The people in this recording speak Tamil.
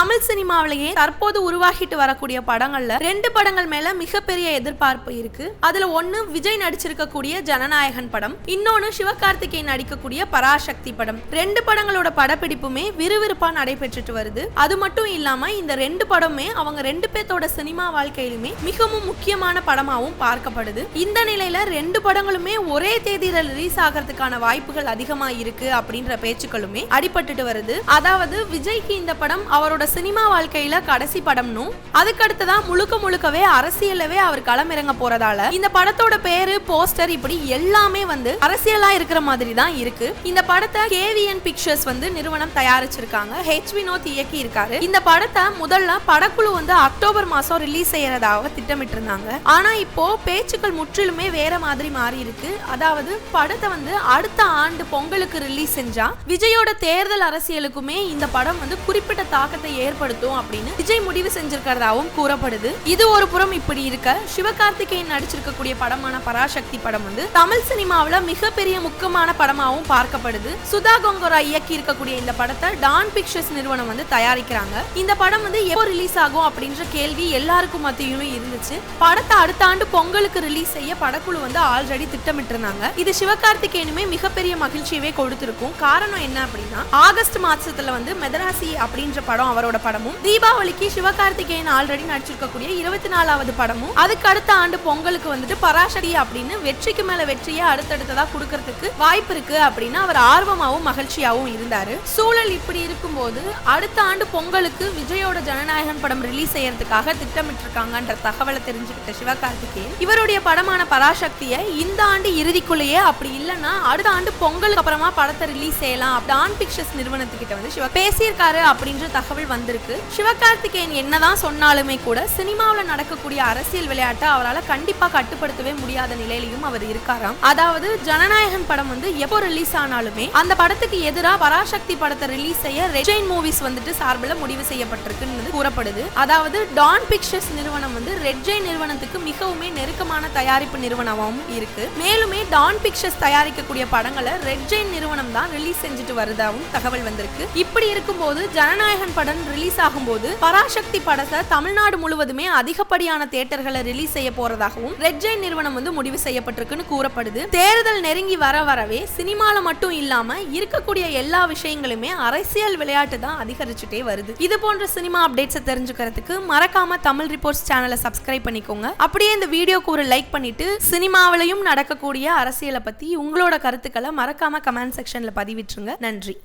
தமிழ் சினிமாவிலேயே தற்போது உருவாகிட்டு வரக்கூடிய படங்கள்ல ரெண்டு படங்கள் மேல மிகப்பெரிய எதிர்பார்ப்பு இருக்கு. அதுல ஒண்ணு விஜய் நடிச்சிருக்கக்கூடிய ஜனநாயகன் படம். இன்னொன்னு சிவகார்த்திகேயன் நடிக்கக்கூடிய பராசக்தி படம். ரெண்டு படங்களோட படப்பிடிப்புமே விறுவிறுப்பா நடைபெற்றுட்டு வருது. அது மட்டும் இல்லாம இந்த ரெண்டு படமே அவங்க ரெண்டு பேர்த்தோட சினிமா வாழ்க்கையிலுமே மிகவும் முக்கியமான படமாவும் பார்க்கப்படுது. இந்த நிலையில ரெண்டு படங்களுமே ஒரே தேதியில ரிலீஸ் ஆகிறதுக்கான வாய்ப்புகள் அதிகமா இருக்கு அப்படின்ற பேச்சுக்களுமே அடிபட்டுட்டு வருது. அதாவது விஜய்க்கு இந்த படம் அவரோட சினிமா வாழ்க்கையில கடைசி படம்னு அதுக்கடுத்துதான் முழுக்க முழுக்கவே அரசியலவே அவர் களமிறங்க போறதால இந்த படத்தோட பேரு போஸ்டர் இப்படி எல்லாமே வந்து அரசியலா இருக்கிற மாதிரி தான் இருக்கு. இந்த படத்தை கேவிஎன் பிக்சர்ஸ் வந்து நிறுவனம் தயாரிச்சிருக்காங்க. ஹெச் வினோத் இயக்கி இருக்காரு இந்த படத்தை முதல்ல படக்குழு வந்து அக்டோபர் மாசம் ரிலீஸ் செய்யறதாக திட்டமிட்டு இருந்தாங்க ஆனா இப்போ பேச்சுக்கள் முற்றிலுமே வேற மாதிரி மாறி இருக்கு அதாவது படத்தை வந்து அடுத்த ஆண்டு பொங்கலுக்கு ரிலீஸ் செஞ்சா விஜயோட தேர்தல் அரசியலுக்குமே இந்த படம் வந்து குறிப்பிட்ட தாக்கத்தை ஏற்படுத்தும் அப்படின்னு விஜய் முடிவு செஞ்சிருக்கிறதாவும் கூறப்படுது. இது ஒரு புறம் இப்படி இருக்க. சிவகார்த்திகேயன் நடிச்சிருக்கக்கூடிய படமான பராசக்தி படம் வந்து தமிழ் சினிமாவுல மிகப்பெரிய முக்கியமான படமாவும் பார்க்கப்படுது. சுதா கொங்கோரா இயக்கி இருக்கக்கூடிய இந்த படத்தை டான் பிக்சர்ஸ் நிறுவனம் வந்து தயாரிக்கிறாங்க. இந்த படம் வந்து எப்போ ரிலீஸ் ஆகும் அப்படின்ற கேள்வி எல்லாருக்கும் மத்தியுமே இருந்துச்சு. படத்தை அடுத்த ஆண்டு பொங்கலுக்கு ரிலீஸ் செய்ய படக்குழு வந்து ஆல்ரெடி திட்டமிட்டு இருந்தாங்க இது சிவகார்த்திகேயனுமே மிகப்பெரிய மகிழ்ச்சியவே கொடுத்திருக்கும். காரணம் என்ன அப்படின்னா ஆகஸ்ட் மாசத்துல வந்து மெதராசி அப்படின்ற படம் அவரோட படமும். தீபாவளிக்கு சிவகார்த்திகேயன் ஆல்ரெடி நடிச்சிருக்கக்கூடிய இருபத்தி நாலாவது படமும். அதுக்கு அடுத்த ஆண்டு பொங்கலுக்கு வந்துட்டு பராசரி அப்படின்னு வெற்றிக்கு மேல வெற்றியை அடுத்தடுத்ததா கொடுக்கறதுக்கு வாய்ப்பு இருக்கு அப்படின்னு அவர் ஆர்வமாவும் மகிழ்ச்சியாவும் இருந்தாரு. சூழல் இப்படி இருக்கும்போது அடுத்த ஆண்டு பொங்கலுக்கு விஜயோட ஜனநாயகன் படம் ரிலீஸ் செய்யறதுக்காக திட்டமிட்டு இருக்காங்கன்ற தகவலை தெரிஞ்சுக்கிட்ட சிவகார்த்திகேயன் இவருடைய படமான பராசக்தியை இந்த ஆண்டு இறுதிக்குள்ளேயே அப்படி இல்லைன்னா அடுத்த ஆண்டு பொங்கலுக்கு அப்புறமா படத்தை ரிலீஸ் செய்யலாம் டான் பிக்சர்ஸ் நிறுவனத்துக்கிட்ட வந்து பேசியிருக்காரு அப்படின்ற தகவல் வந்திருக்கு. சிவகார்த்திகேயன் என்னதான் சொன்னாலுமே கூட சினிமாவில் நடக்கக்கூடிய அரசியல் விளையாட்டை அவரால் கண்டிப்பா கட்டுப்படுத்தவே முடியாத நிலையிலையும் அவர் இருக்காராம். அதாவது ஜனநாயகன் படம் வந்து எப்போ ரிலீஸ் ஆனாலுமே அந்த படத்துக்கு எதிராக பராசக்தி படத்தை ரிலீஸ் செய்ய ரெஜைன் மூவிஸ் வந்துட்டு சார்பில் முடிவு செய்யப்பட்டிருக்குன்னு கூறப்படுது. அதாவது டான் பிக்சர்ஸ் நிறுவனம் வந்து ரெட்ஜெயின் நிறுவனத்துக்கு மிகவுமே நெருக்கமான தயாரிப்பு நிறுவனமாகவும் இருக்கு. மேலுமே டான் பிக்சர்ஸ் தயாரிக்கக்கூடிய படங்களை ரெட் நிறுவனம் தான் ரிலீஸ் செஞ்சுட்டு வருதாவும் தகவல் வந்திருக்கு. இப்படி இருக்கும்போது ஜனநாயகன் படம் படம் ரிலீஸ் ஆகும்போது பராசக்தி படத்தை தமிழ்நாடு முழுவதுமே அதிகப்படியான தியேட்டர்களை ரிலீஸ் செய்ய போறதாகவும் ரெட் ஜெயின் நிறுவனம் வந்து முடிவு செய்யப்பட்டிருக்குன்னு கூறப்படுது. தேர்தல் நெருங்கி வர வரவே சினிமால மட்டும் இல்லாம இருக்கக்கூடிய எல்லா விஷயங்களுமே அரசியல் விளையாட்டு தான் அதிகரிச்சுட்டே வருது. இது போன்ற சினிமா அப்டேட்ஸை தெரிஞ்சுக்கிறதுக்கு மறக்காம தமிழ் ரிப்போர்ட்ஸ் சேனலை சப்ஸ்கிரைப் பண்ணிக்கோங்க. அப்படியே இந்த வீடியோக்கு ஒரு லைக் பண்ணிட்டு சினிமாவிலையும் நடக்கக்கூடிய அரசியலை பத்தி உங்களோட கருத்துக்களை மறக்காம கமெண்ட் செக்ஷன்ல பதிவிட்டுருங்க. நன்றி.